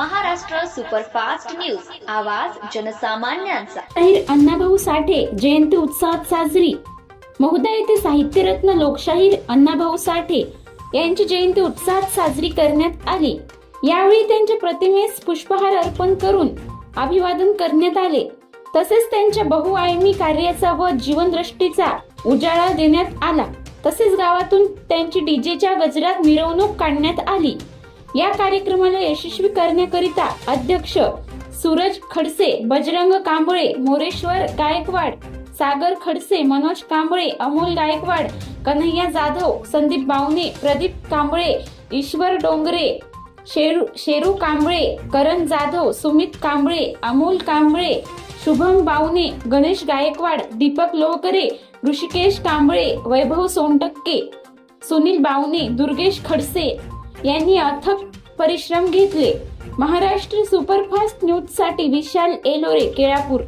Maharashtra superfast news. आवाज जनसामान्यांचा. अण्णाभाऊ साठे जयंती उत्साहात साजरी. महोदय येथे साहित्यरत्न लोकशाहीर अण्णाभाऊ साठे यांची जयंती उत्साहात साजरी करण्यात आली. यावेळी त्यांच्या प्रतिमेस पुष्पहार अर्पण करून अभिवादन करण्यात आले. तसेच त्यांच्या बहुआयामी कार्याचा व जीवनदृष्टीचा उजाळा देण्यात आला. तसेच गावातून त्यांची डीजेच्या गजरात मिरवणूक काढण्यात आली. या कार्यक्रमाला यशस्वी करण्याकरिता अध्यक्ष सूरज खडसे बजरंग कांबळे मोरेश्वर गायकवाड सागर खडसे मनोज कांबळे अमोल गायकवाड कन्हैया जाधव संदीप बावने प्रदीप कांबळे ईश्वर डोंगरे शेरू शेरू कांबळे करण जाधव सुमित कांबळे अमोल कांबळे शुभम बावणे गणेश गायकवाड दीपक लोहकरे ऋषिकेश कांबळे वैभव सोनटक्के सुनील बावने दुर्गेश खडसे यांनी अथक परिश्रम घेतले. महाराष्ट्र सुपरफास्ट न्यूजसाठी विशाल एलोरे केळापूर.